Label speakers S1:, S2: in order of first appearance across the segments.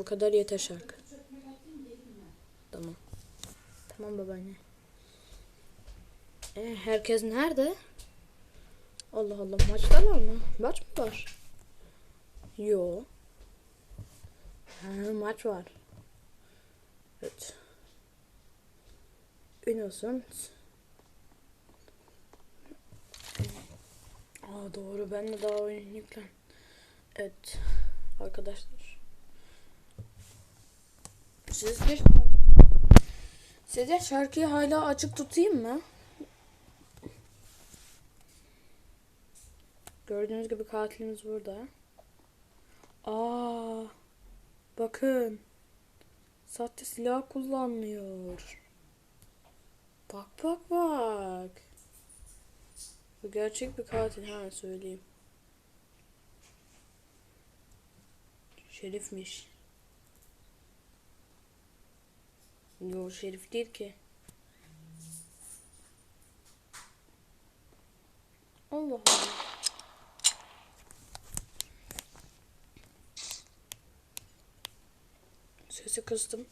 S1: bu kadar yeter şarkı. Tamam. Tamam babaanne. E, herkes nerede? Allah Allah maçta var mı? Maç mı var? Yo. Ha, maç var. Evet. Innocent. Aa doğru ben de daha oyun yüklen. Evet. Arkadaşlar. Sizce Sizce şarkıyı hala açık tutayım mı? Gördüğünüz gibi katilimiz burada. Aa, bakın. Sahte silah kullanmıyor. Bak bak bak. Bu gerçek bir katil ha söyleyeyim. Şerifmiş. Yo şerif değil ki. Allah Allah. Sesi kıstım.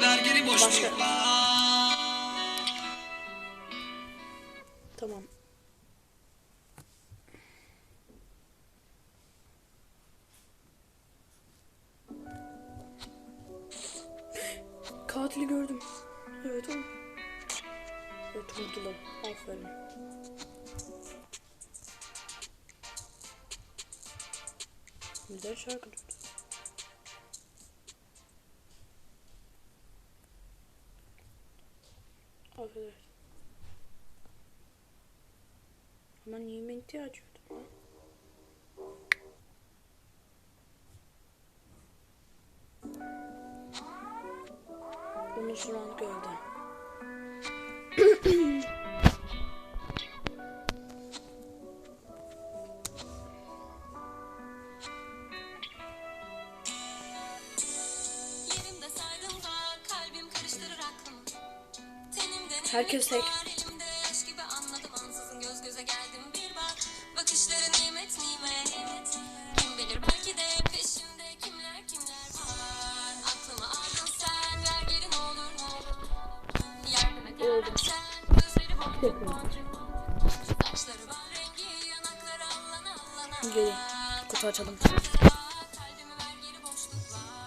S2: Vergili boşluk
S1: Başka.
S2: var.
S1: Tamam. Katili gördüm. Evet o. Evet vurdular. Aferin. Güzel şarkı tuttu. Aferin. Ama niye ihtiyacı yoktu?
S3: Tenimde nefret
S1: Herkes tek. Kutu açalım.
S3: Ver geri boşluk var.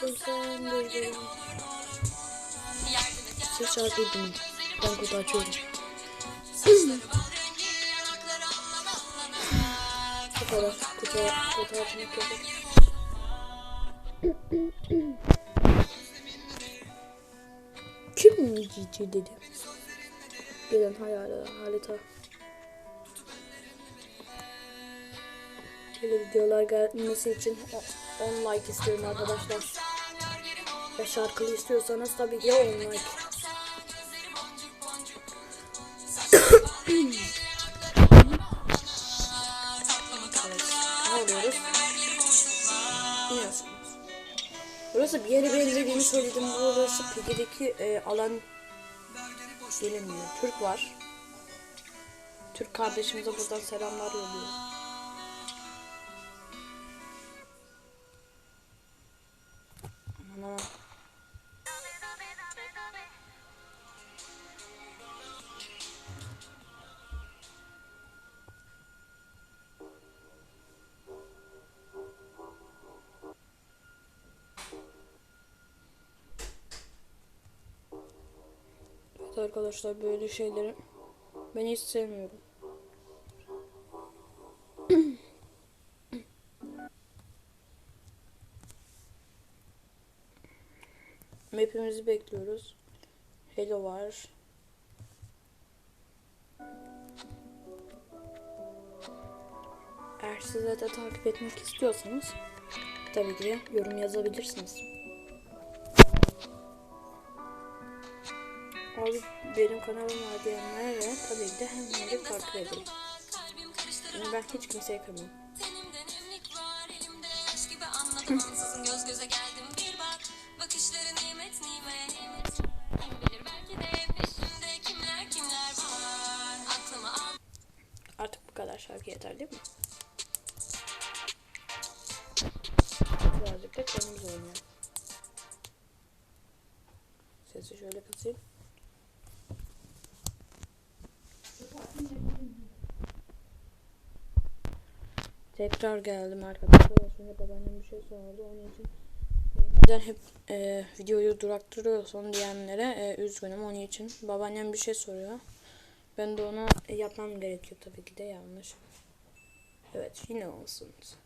S1: Gözlerim.
S3: ne olur ne olur. Yardım et
S1: Siz şarkıyı dinleyin. Ben kutu açıyorum. Kutu, kutu açmak yok. Kim cici dedi? Gelen hayal harita. Böyle videolar gelmesi için 10 like istiyorum arkadaşlar. Ve şarkılı istiyorsanız tabii ki 10 like. Burası bir yere benzediğini söyledim. Burası Pigi'deki e, alan gelinmiyor. Türk var. Türk kardeşimize buradan selamlar yolluyor. Arkadaşlar böyle şeyleri ben hiç sevmiyorum. Map'imizi bekliyoruz. Hello var. Eğer sizler de takip etmek istiyorsanız tabii ki yorum yazabilirsiniz. Abi benim kanalım var diyenlere tabii de hemen takip edin. Yani ben hiç kimseye kırmam. Artık bu kadar şarkı yeter değil mi? Tekrar geldim arkadaşlar. Önce babaannem bir şey sordu. Onun için e, neden hep e, videoyu duraktırıyorsun diyenlere e, üzgünüm. Onun için babaannem bir şey soruyor. Ben de onu yapmam gerekiyor tabii ki de yanlış. Evet, Innocent.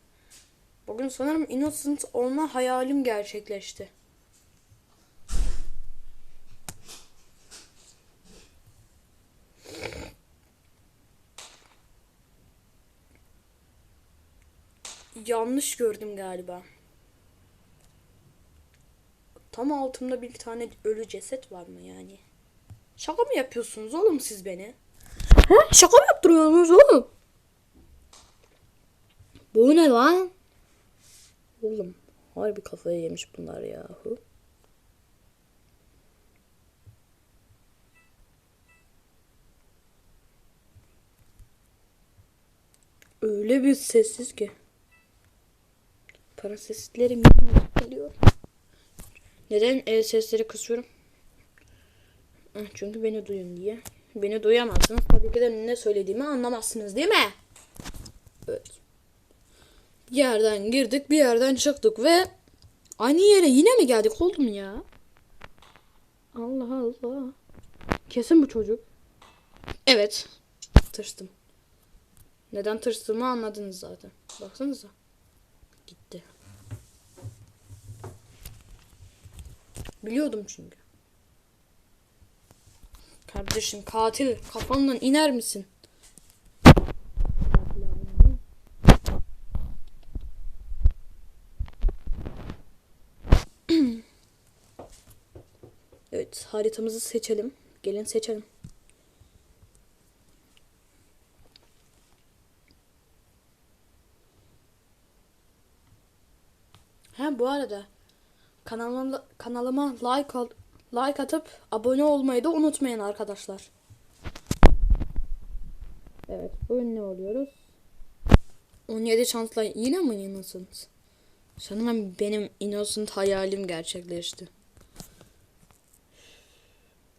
S1: Bugün sanırım Innocent olma hayalim gerçekleşti. Yanlış gördüm galiba. Tam altımda bir tane ölü ceset var mı yani? Şaka mı yapıyorsunuz oğlum siz beni? He? Şaka mı yaptırıyorsunuz oğlum? Bu ne lan? Oğlum harbi kafayı yemiş bunlar yahu. Öyle bir sessiz ki. Para sesleri minimum geliyor. Neden el sesleri kısıyorum? Eh, Çünkü beni duyun diye. Beni duyamazsınız. Tabii ki de ne söylediğimi anlamazsınız değil mi? Evet. Bir yerden girdik bir yerden çıktık ve aynı yere yine mi geldik oğlum ya? Allah Allah. Kesin bu çocuk. Evet. Tırstım. Neden tırstığımı anladınız zaten. Baksanıza. Gitti. Biliyordum çünkü. Kardeşim katil kafandan iner misin? Evet haritamızı seçelim. Gelin seçelim. Ha bu arada kanalıma kanalıma like al, like atıp abone olmayı da unutmayın arkadaşlar. Evet bugün ne oluyoruz? 17 şansla yine mi Innocent? Sanırım benim Innocent hayalim gerçekleşti.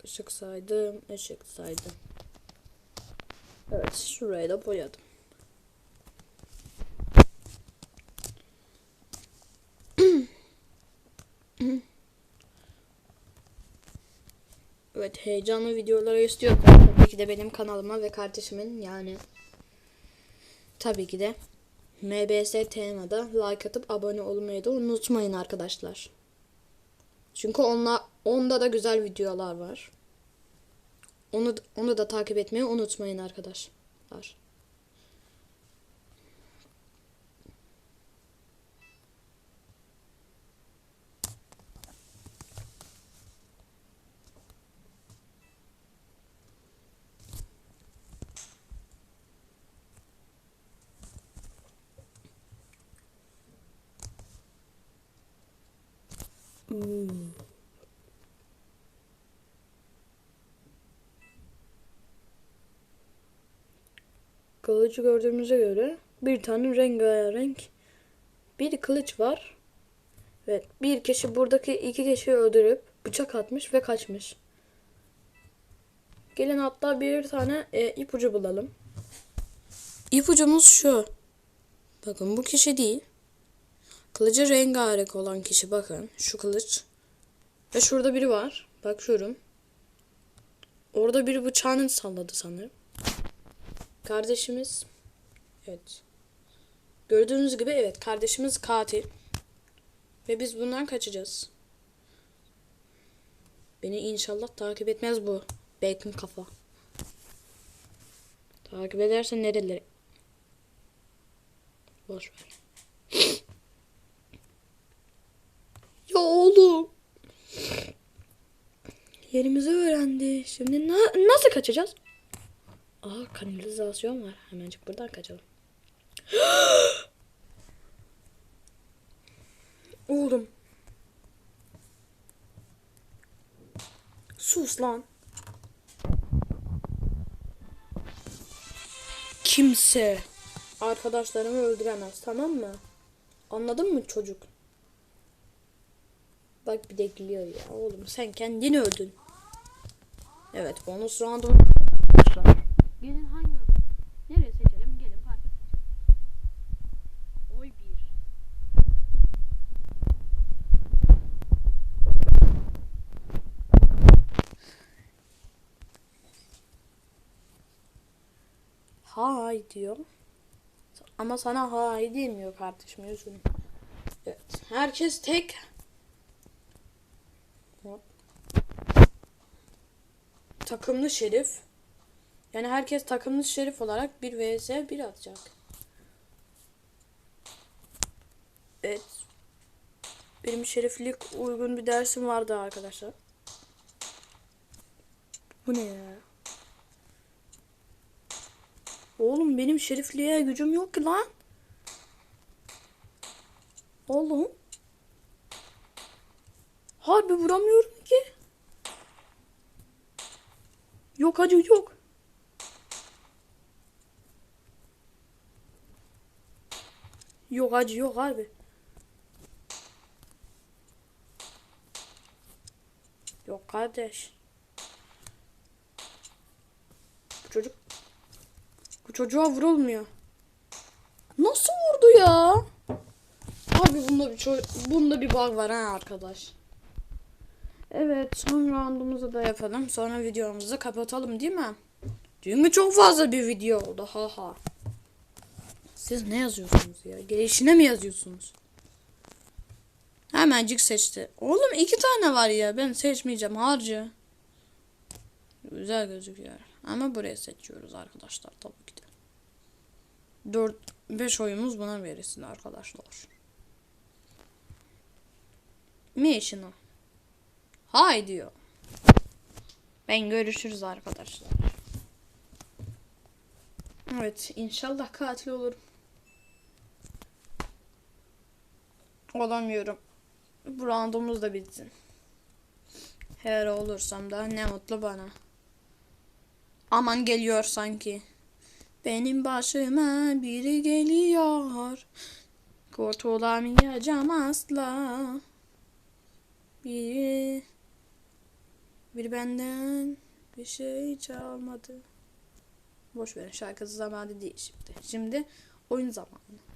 S1: Işık saydım, ışık saydım. Evet, şurayı da boyadım. Evet, heyecanlı videoları istiyorsan tabii ki de benim kanalıma ve kardeşimin yani tabii ki de MBS TM'da like atıp abone olmayı da unutmayın arkadaşlar. Çünkü onla, onda da güzel videolar var. Onu, onu da takip etmeyi unutmayın arkadaşlar. Kılıcı gördüğümüze göre bir tane rengarenk bir kılıç var. Evet bir kişi buradaki iki kişiyi öldürüp bıçak atmış ve kaçmış. Gelin hatta bir tane e, ipucu bulalım. İpucumuz şu. Bakın bu kişi değil. Kılıcı rengarenk olan kişi bakın. Şu kılıç. Ve şurada biri var. Bakıyorum. Orada biri bıçağını salladı sanırım. Kardeşimiz. Evet. Gördüğünüz gibi evet kardeşimiz katil. Ve biz bundan kaçacağız. Beni inşallah takip etmez bu bacon kafa. Takip edersen nereleri? Boş ver. ya oğlum. Yerimizi öğrendi. Şimdi na- nasıl kaçacağız? Aa kanalizasyon var. Hemencik buradan kaçalım. Oğlum. Sus lan. Kimse arkadaşlarımı öldüremez tamam mı? Anladın mı çocuk? Bak bir de gülüyor ya oğlum sen kendini öldün. Evet bonus round'um. Gelin hangi Nereye seçelim? Gelin parti seçelim. Oy bir. Hay diyor. Ama sana hay demiyor kardeşim üzgünüm. Evet. Herkes tek. Takımlı şerif. Yani herkes takımlı şerif olarak bir vs 1 atacak. Evet. Benim şeriflik uygun bir dersim vardı arkadaşlar. Bu ne ya? Oğlum benim şerifliğe gücüm yok ki lan. Oğlum. Harbi vuramıyorum ki. Yok acı yok. Yok acı yok harbi. Yok kardeş. Bu çocuk bu çocuğa vurulmuyor. Nasıl vurdu ya? Abi bunda bir bunda bir bug var ha arkadaş. Evet son roundumuzu da yapalım. Sonra videomuzu kapatalım değil mi? Çünkü çok fazla bir video oldu. Ha ha. Siz ne yazıyorsunuz ya? Gelişine mi yazıyorsunuz? Hemencik seçti. Oğlum iki tane var ya. Ben seçmeyeceğim. Harcı. Güzel gözüküyor. Ama buraya seçiyoruz arkadaşlar tabii ki de. 4 5 oyumuz buna verilsin arkadaşlar. Mission'ı. Hay diyor. Ben görüşürüz arkadaşlar. Evet inşallah katil olurum. Olamıyorum. Bu roundumuz da bitsin. Her olursam da ne mutlu bana. Aman geliyor sanki. Benim başıma biri geliyor. Kurtulamayacağım asla. Biri, biri benden bir şey çalmadı. Boş verin şarkısı zamanı değil şimdi. Şimdi oyun zamanı.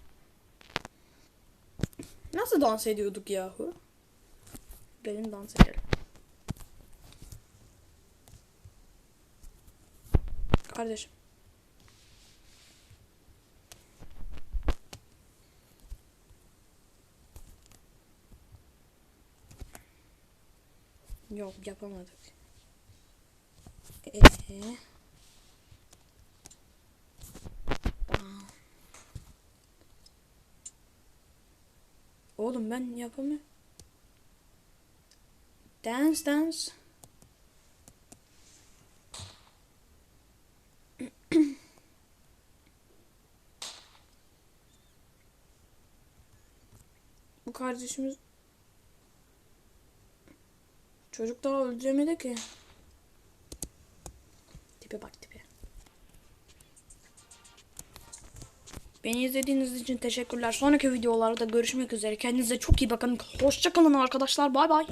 S1: Nasıl dans ediyorduk yahu? Gelin dans edelim. Kardeşim. Yok yapamadık. Ee, Oğlum ben yapamıyorum. Dance dance. Bu kardeşimiz Çocuk daha öldüremedi ki. Tipe bak Beni izlediğiniz için teşekkürler. Sonraki videolarda görüşmek üzere. Kendinize çok iyi bakın. Hoşçakalın arkadaşlar. Bay bay.